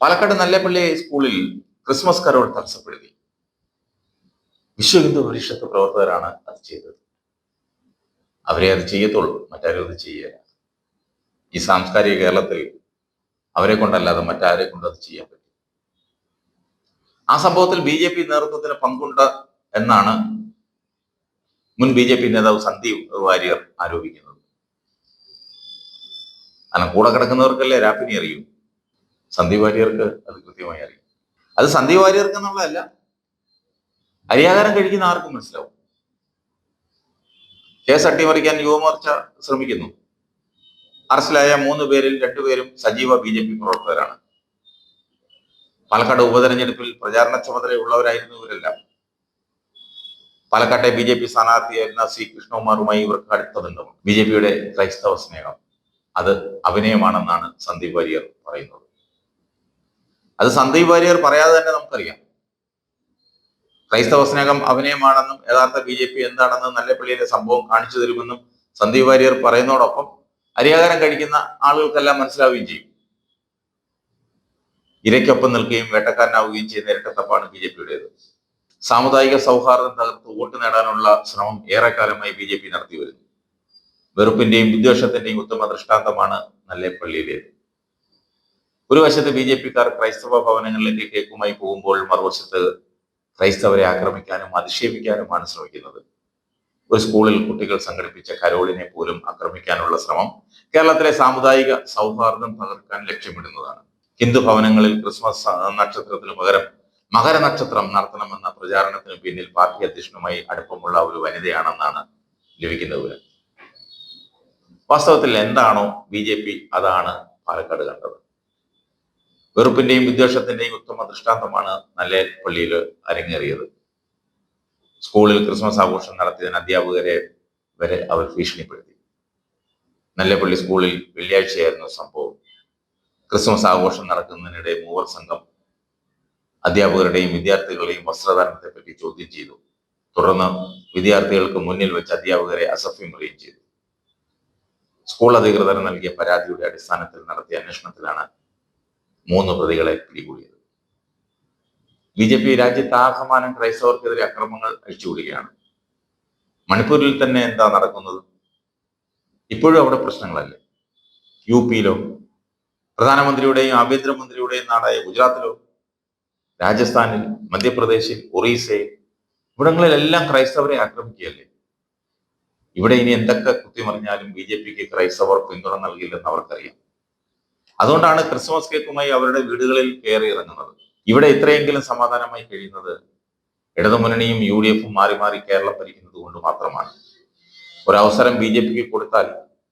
പാലക്കാട് നല്ലപ്പള്ളി സ്കൂളിൽ Christmas Carol തടസ്സപ്പെടുത്തി. വിശ്വ ഹിന്ദു പരിഷത്ത് പ്രവർത്തകരാണ് അത് ചെയ്തത്. അവരെ അത് ചെയ്യത്തുള്ളൂ മറ്റാരും അത് ചെയ്യുക ഈ സാംസ്കാരിക കേരളത്തിൽ അവരെ കൊണ്ടല്ലാതെ മറ്റാരെ കൊണ്ട് അത് ചെയ്യാൻ പറ്റും ആ സംഭവത്തിൽ ബി ജെ പി നേതൃത്വത്തിന് പങ്കുണ്ട് എന്നാണ് മുൻ ബി ജെ പി നേതാവ് സന്ദീപ് വാര്യർ ആരോപിക്കുന്നത്. കാരണം കൂടെ കിടക്കുന്നവർക്കല്ലേ രാപ്പിനി അറിയൂ. സന്ദീപ് വാര്യർക്ക് അത് കൃത്യമായി അറിയാം. അത് സന്ദീപ് വാര്യർക്ക് എന്നുള്ളതല്ല. അരിയാഹാരം കഴിക്കുന്ന ആർക്കും മനസ്സിലാവും. കേസ് അട്ടിമറിക്കാൻ യുവമോർച്ച ശ്രമിക്കുന്നു. അറസ്റ്റിലായ മൂന്ന് പേരിൽ രണ്ടുപേരും സജീവ ബി ജെ പി പ്രവർത്തകരാണ്. പാലക്കാട് ഉപതെരഞ്ഞെടുപ്പിൽ പ്രചാരണ ചുമതലയുള്ളവരായിരുന്നു ഇവരെല്ലാം. പാലക്കാട്ടെ ബി ജെ പി സ്ഥാനാർത്ഥിയായിരുന്ന സി കൃഷ്ണകുമാറുമായി ഇവർക്ക് അടുത്ത ബന്ധമുണ്ട്. ബി ജെ പിയുടെ ക്രൈസ്തവ സ്നേഹം. അത് അഭിനയമാണെന്നാണ് സന്ദീപ് വാര്യർ പറയുന്നത്. അത് സന്ദീപ് വാര്യർ പറയാതെ തന്നെ നമുക്കറിയാം. ക്രൈസ്തവ സ്നേഹം അഭിനയമാണെന്നും യഥാർത്ഥ ബി ജെ പി എന്താണെന്നും നല്ലപ്പള്ളിയിലെ സംഭവം കാണിച്ചു തരുമെന്നും സന്ദീപ് വാര്യർ പറയുന്നതോടൊപ്പം അരിയാകാരം കഴിക്കുന്ന ആളുകൾക്കെല്ലാം മനസ്സിലാവുകയും ചെയ്യും. ഇരയ്ക്കൊപ്പം നിൽക്കുകയും വേട്ടക്കാരനാവുകയും ചെയ്യുന്ന ഇരട്ടത്തപ്പാണ് ബി ജെ പിയുടേത്. സാമുദായിക സൗഹാർദ്ദം തകർത്ത് വോട്ട് നേടാനുള്ള ശ്രമം ഏറെക്കാലമായി ബി ജെ പി നടത്തി വരുന്നു വെറുപ്പിന്റെയും വിദ്വേഷത്തിന്റെയും ഉത്തമ ദൃഷ്ടാന്തമാണ് നല്ലേപ്പള്ളിയിലേത് ഒരു വശത്ത് ബി ജെ പിക്കാർ ക്രൈസ്തവ ഭവനങ്ങളിലേക്ക് കേക്കുമായി പോകുമ്പോൾ മറുവശത്ത് ക്രൈസ്തവരെ ആക്രമിക്കാനും അധിക്ഷേപിക്കാനുമാണ് ശ്രമിക്കുന്നത്. ഒരു സ്കൂളിൽ കുട്ടികൾ സംഘടിപ്പിച്ച കരോളിനെ പോലും ആക്രമിക്കാനുള്ള ശ്രമം കേരളത്തിലെ സാമുദായിക സൗഹാർദ്ദം തകർക്കാൻ ലക്ഷ്യമിടുന്നതാണ്. ഹിന്ദു ഭവനങ്ങളിൽ ക്രിസ്മസ് നക്ഷത്രത്തിനു പകരം മകരനക്ഷത്രം നടത്തണമെന്ന പ്രചാരണത്തിന് പിന്നിൽ പാർട്ടി അധ്യക്ഷനുമായി അടുപ്പമുള്ള ഒരു വനിതയാണെന്നാണ് ലഭിക്കുന്ന വിവരം വാസ്തവത്തിൽ എന്താണോ ബി ജെ പി അതാണ് പാലക്കാട് കണ്ടത്. വെറുപ്പിന്റെയും വിദ്വേഷത്തിന്റെയും ഉത്തമ ദൃഷ്ടാന്തമാണ് നല്ല പള്ളിയിൽ അരങ്ങേറിയത്. സ്കൂളിൽ ക്രിസ്മസ് ആഘോഷം നടത്തിയതിന് അധ്യാപകരെ വരെ അവർ ഭീഷണിപ്പെടുത്തി. നല്ലപ്പള്ളി സ്കൂളിൽ വെള്ളിയാഴ്ചയായിരുന്നു സംഭവം. ക്രിസ്മസ് ആഘോഷം നടക്കുന്നതിനിടെ മൂവർ സംഘം അധ്യാപകരുടെയും വിദ്യാർത്ഥികളുടെയും വസ്ത്രധാരണത്തെ പറ്റി ചോദ്യം ചെയ്തു. തുടർന്ന് വിദ്യാർത്ഥികൾക്ക് മുന്നിൽ വെച്ച് അധ്യാപകരെ അസഭ്യം പറയുകയും ചെയ്തു. സ്കൂൾ അധികൃതർ നൽകിയ പരാതിയുടെ അടിസ്ഥാനത്തിൽ നടത്തിയ അന്വേഷണത്തിലാണ് മൂന്ന് പ്രതികളെ പിടികൂടിയത്. ബി ജെ പി രാജ്യത്താകമാനം ക്രൈസ്തവർക്കെതിരെ അക്രമങ്ങൾ അഴിച്ചുവിടുകയാണ്. മണിപ്പൂരിൽ തന്നെ എന്താ നടക്കുന്നത്? ഇപ്പോഴും അവിടെ പ്രശ്നങ്ങളല്ലേ? യു പിയിലോ? പ്രധാനമന്ത്രിയുടെയും ആഭ്യന്തരമന്ത്രിയുടെയും നാടായ ഗുജറാത്തിലോ? രാജസ്ഥാനിൽ മധ്യപ്രദേശിൽ ഒറീസയിൽ? ഇവിടങ്ങളിലെല്ലാം ക്രൈസ്തവരെ ആക്രമിക്കുകയല്ലേ? ഇവിടെ ഇനി എന്തൊക്കെ കുത്തിമറിഞ്ഞാലും ബി ജെ പിക്ക് ക്രൈസ്തവർ പിന്തുണ നൽകില്ലെന്ന് അവർക്കറിയാം. അതുകൊണ്ടാണ് ക്രിസ്മസ് കേക്കുമായി അവരുടെ വീടുകളിൽ കയറി ഇറങ്ങുന്നത്. ഇവിടെ ഇത്രയെങ്കിലും സമാധാനമായി കഴിയുന്നത് ഇടതുമുന്നണിയും യു ഡി എഫും മാറി മാറി കേരളം ഭരിക്കുന്നത് കൊണ്ട് മാത്രമാണ്. ഒരവസരം ബി ജെ പിക്ക് കൊടുത്താൽ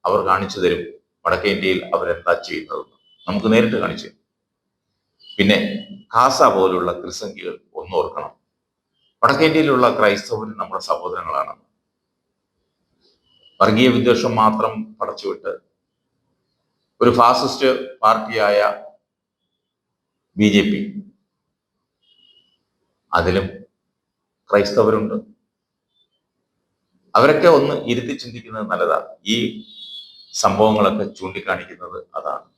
അവർ കാണിച്ചു തരും വടക്കേ ഇന്ത്യയിൽ അവരെന്താ ചെയ്യുന്നതെന്ന്. നമുക്ക് നേരിട്ട് കാണിച്ചു. പിന്നെ ഖാസ പോലുള്ള ത്രിസംഖ്യകൾ ഒന്നോർക്കണം വടക്കേ ഇന്ത്യയിലുള്ള ക്രൈസ്തവർ നമ്മുടെ സഹോദരങ്ങളാണ്. വർഗീയ വിദ്വേഷം മാത്രം പടച്ചുവിട്ട് ഒരു ഫാസിസ്റ്റ് പാർട്ടിയായ ബി ജെ പി. അതിലും ക്രൈസ്തവരുണ്ട്. അവരൊക്കെ ഒന്ന് ഇരുത്തി ചിന്തിക്കുന്നത് നല്ലതാണ്. ഈ സംഭവങ്ങളൊക്കെ ചൂണ്ടിക്കാണിക്കുന്നത് അതാണ്.